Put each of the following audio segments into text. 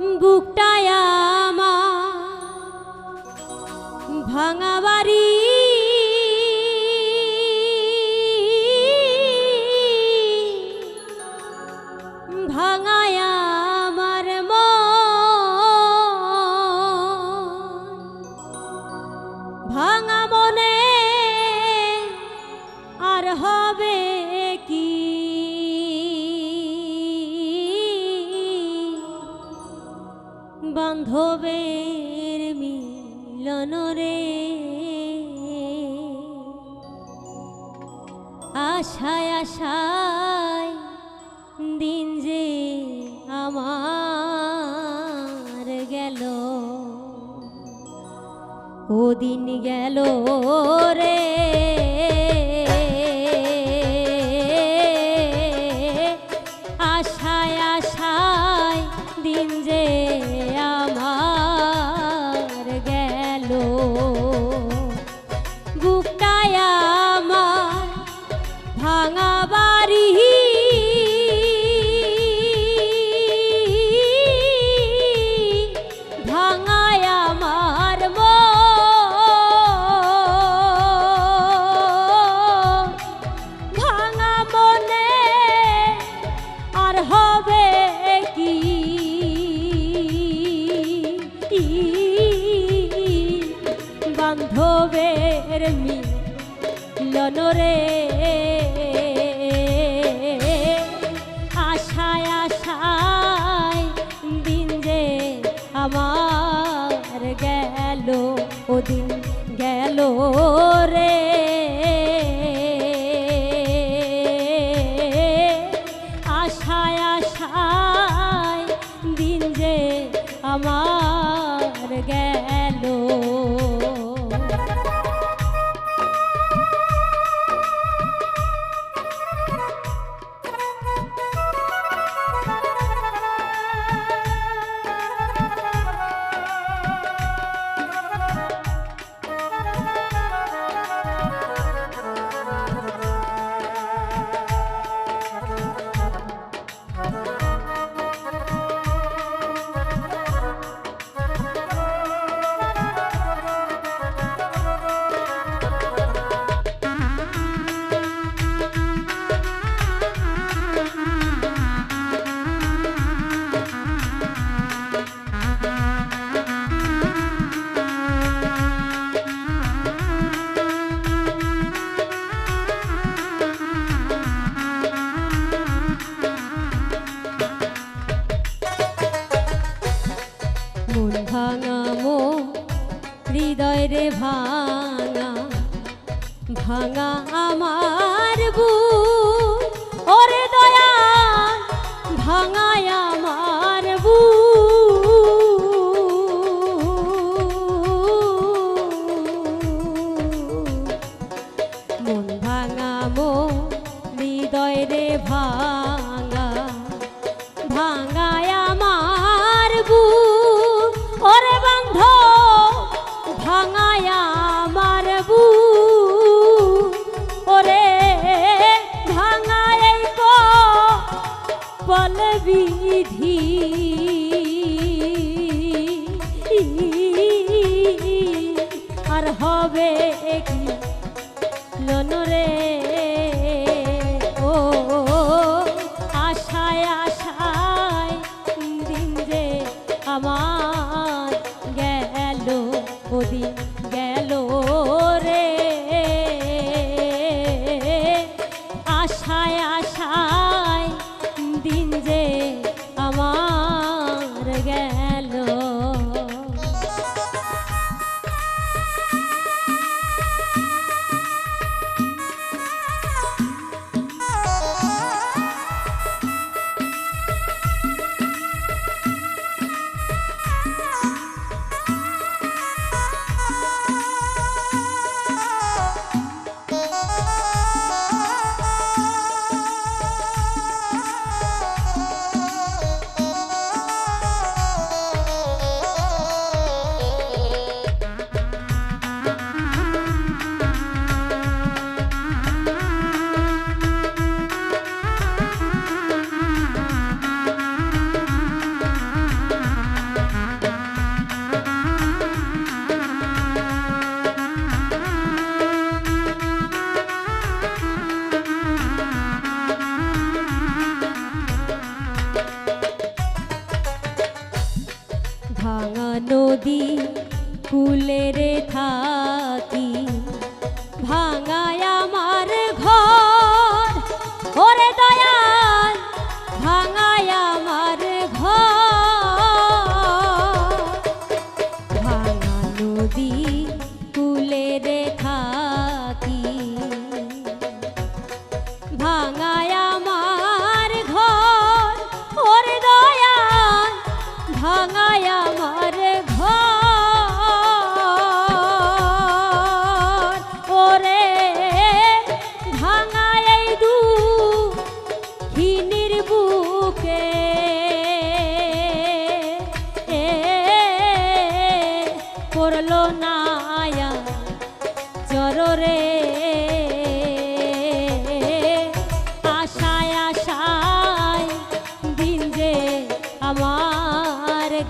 বুকটায় আমার ভাঙা বাড়ি। ভাঙায় আমার ভাঙা মনে আর হয় ও দিন গেল রে। আশায় আশায় দিন যে আমার গেল। গেল ওদিন গেল রে। রে ভাঙা ভাঙা আমার বুক। Thank you. নদী কুলে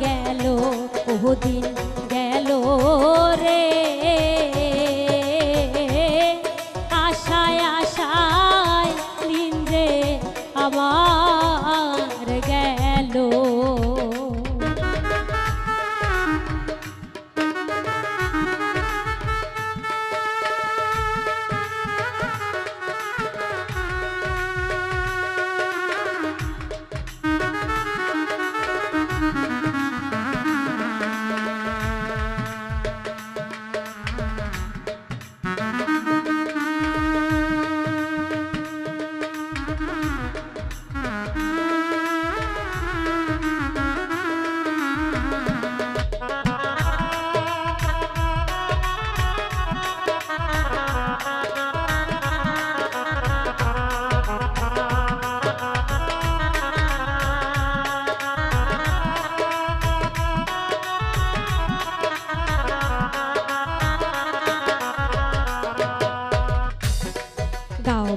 গেল বহুদিন গেল।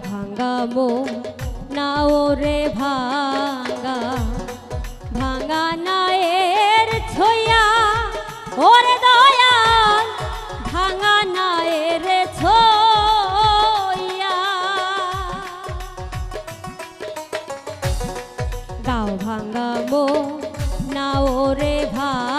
ভাঙ্গা মো নাও রে ভাঙ্গা। ভাঙ্গা নায়ের ছইয়া, ওরে দয়াল, ভাঙ্গা নায়ের ছইয়া। গাও ভাঙ্গা মো নাও রে ভাঙ্গা।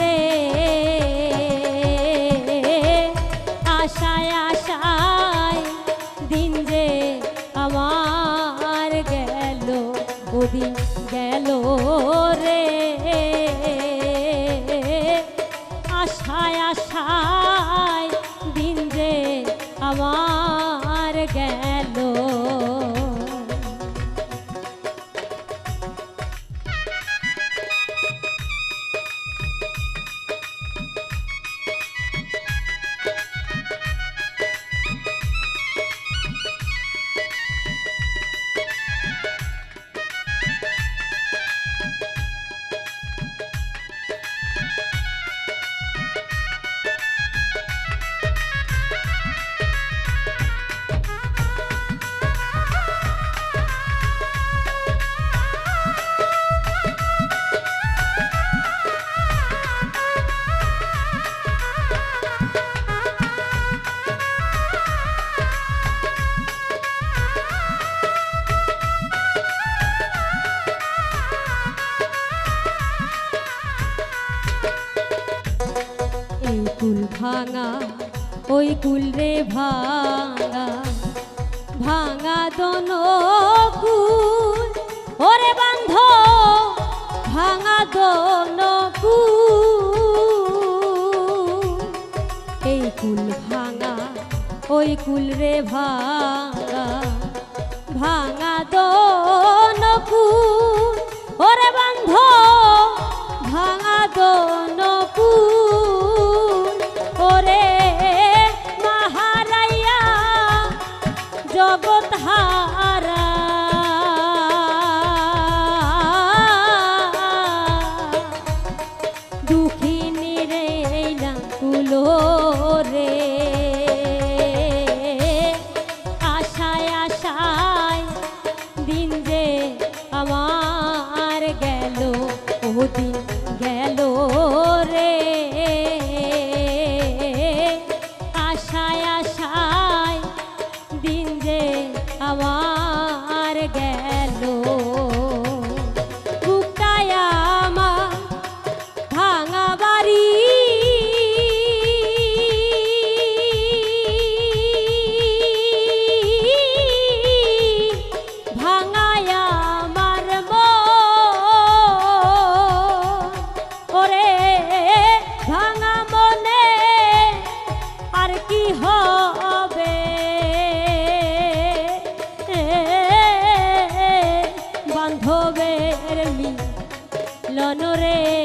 রে আশায় আশায় দিন যে আমার গেল ওদিন গেল রে। আশায় আশায় দিন যে আমার ওই কুল রে ভাঙা ভাঙা দোনো কুল ওরে বান্ধ, ভাঙা দোনো এই কুল ভাঙা, ওই কুল রে ভাঙা ভাঙা দোনো কুল ওরে বান্ধ, ভাঙা দোনো মিলন